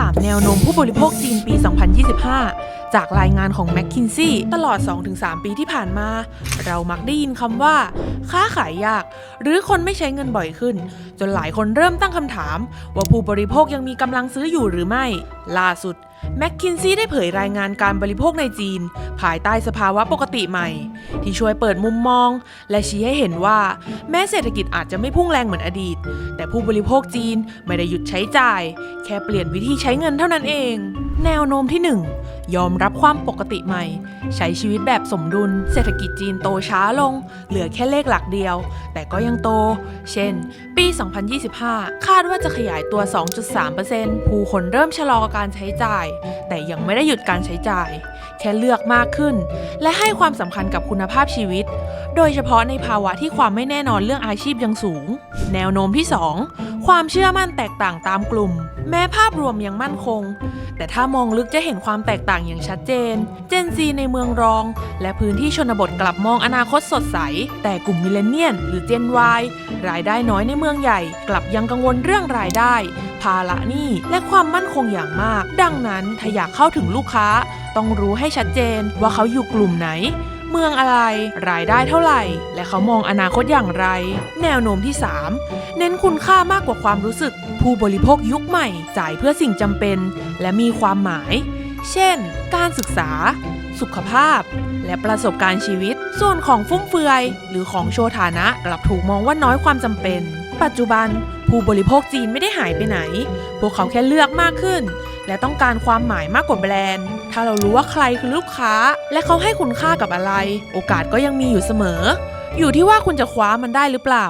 3 แนวโน้มผู้บริโภคจีนปี 2025 จากรายงานของ m c k i n s e y ตลอด 2-3 ปีที่ผ่านมา เรามักได้ยินคำว่า ค้าขายยาก หรือคนไม่ใช้เงินบ่อยขึ้น จนหลายคนเริ่มตั้งคำถาม ว่าผู้บริโภคยังมีกำลังซื้ออยู่หรือไม่ ล่าสุดแมคคินซีได้เผยรายงานการบริโภคในจีน ภายใต้สภาวะปกติใหม่ ที่ช่วยเปิดมุมมอง และชี้ให้เห็นว่า แม้เศรษฐกิจอาจจะไม่พุ่งแรงเหมือนอดีต แต่ผู้บริโภคจีนไม่ได้หยุดใช้จ่าย แค่เปลี่ยนวิธีใช้เงินเท่านั้นเอง แนวโน้มที่ 1 ยอมรับความปกติใหม่ ใช้ชีวิตแบบสมดุล เศรษฐกิจจีนโตช้าลง เหลือแค่เลขหลักเดียว แต่ก็ยังโต เช่น ปี 2025 คาดว่าจะขยายตัว 2.3%ผู้คนเริ่มชะลอการใช้จ่าย แต่ยังไม่ได้หยุดการใช้จ่าย แค่เลือกมากขึ้น และให้ความสำคัญกับคุณภาพชีวิต โดยเฉพาะในภาวะที่ความไม่แน่นอนเรื่องอาชีพยังสูง แนวโน้มที่ 2 ความเชื่อมั่นแตกต่างตามกลุ่ม แม้ภาพรวมยังมั่นคง แต่ถ้ามองลึกจะเห็นความแตกต่างอย่างชัดเจน เจนซีในเมืองรอง และพื้นที่ชนบทกลับมองอนาคตสดใส แต่กลุ่มมิเลเนียนหรือเจน Y รายได้น้อยในเมืองใหญ่ กลับยังกังวลเรื่องรายได้ ภาระหนี้และความมั่นคงอย่างมาก ดังนั้นถ้าอยากเข้าถึงลูกค้า ต้องรู้ให้ชัดเจนว่าเขาอยู่กลุ่มไหน เมืองอะไร รายได้เท่าไหร่ และเขามองอนาคตอย่างไร แนวโน้มที่ 3 เน้นคุณค่ามากกว่าความรู้สึก ผู้บริโภคยุคใหม่ จ่ายเพื่อสิ่งจำเป็น และมีความหมาย เช่น การศึกษา สุขภาพ และประสบการณ์ชีวิต ส่วนของฟุ่มเฟือย หรือของโชว์ฐานะกลับถูกมองว่าน้อยความจำเป็น ปัจจุบัน ผู้บริโภคจีนไม่ได้หายไปไหน พวกเขาแค่เลือกมากขึ้น และต้องการความหมายมากกว่าแบรนด์ ถ้าเรารู้ว่าใครคือลูกค้า และเขาให้คุณค่ากับอะไร โอกาสก็ยังมีอยู่เสมอ อยู่ที่ว่าคุณจะคว้ามันได้หรือเปล่า